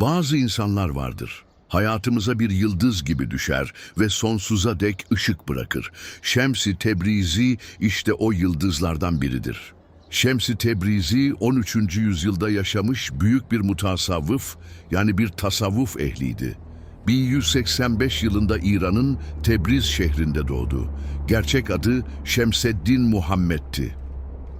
Bazı insanlar vardır. Hayatımıza bir yıldız gibi düşer ve sonsuza dek ışık bırakır. Şems-i Tebrizi işte o yıldızlardan biridir. Şems-i Tebrizi 13. yüzyılda yaşamış büyük bir mutasavvıf yani bir tasavvuf ehliydi. 1185 yılında İran'ın Tebriz şehrinde doğdu. Gerçek adı Şemseddin Muhammed'ti.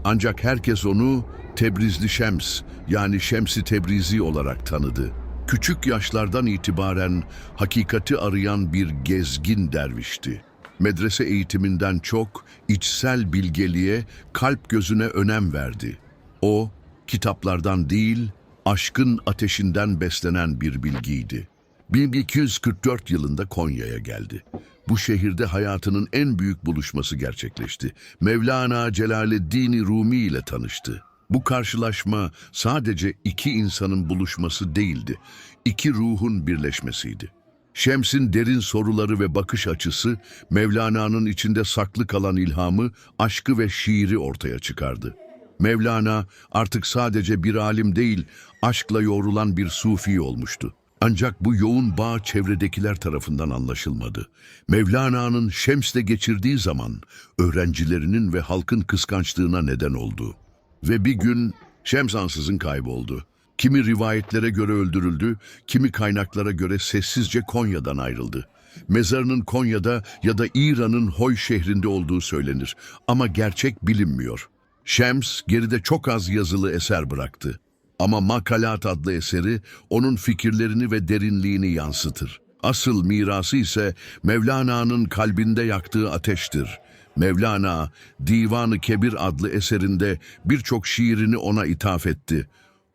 Ancak herkes onu Tebrizli Şems yani Şems-i Tebrizi olarak tanıdı. Küçük yaşlardan itibaren hakikati arayan bir gezgin dervişti. Medrese eğitiminden çok içsel bilgeliğe, kalp gözüne önem verdi. O, kitaplardan değil, aşkın ateşinden beslenen bir bilgiydi. 1244 yılında Konya'ya geldi. Bu şehirde hayatının en büyük buluşması gerçekleşti. Mevlana Celaleddin Rumi ile tanıştı. Bu karşılaşma sadece iki insanın buluşması değildi. İki ruhun birleşmesiydi. Şems'in derin soruları ve bakış açısı, Mevlana'nın içinde saklı kalan ilhamı, aşkı ve şiiri ortaya çıkardı. Mevlana artık sadece bir alim değil, aşkla yoğrulan bir sufi olmuştu. Ancak bu yoğun bağ çevredekiler tarafından anlaşılmadı. Mevlana'nın Şems'le geçirdiği zaman öğrencilerinin ve halkın kıskançlığına neden oldu. Ve bir gün Şems ansızın kayboldu. Kimi rivayetlere göre öldürüldü, kimi kaynaklara göre sessizce Konya'dan ayrıldı. Mezarının Konya'da ya da İran'ın Hoy şehrinde olduğu söylenir ama gerçek bilinmiyor. Şems geride çok az yazılı eser bıraktı. Ama Makalat adlı eseri onun fikirlerini ve derinliğini yansıtır. Asıl mirası ise Mevlana'nın kalbinde yaktığı ateştir. Mevlana, Divanı Kebir adlı eserinde birçok şiirini ona ithaf etti.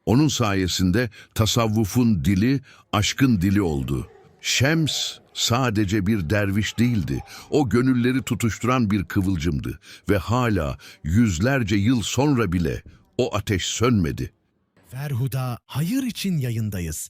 Onun sayesinde tasavvufun dili, aşkın dili oldu. Şems sadece bir derviş değildi. O gönülleri tutuşturan bir kıvılcımdı ve hala yüzlerce yıl sonra bile o ateş sönmedi. Ferhuda Hayır için yayındayız.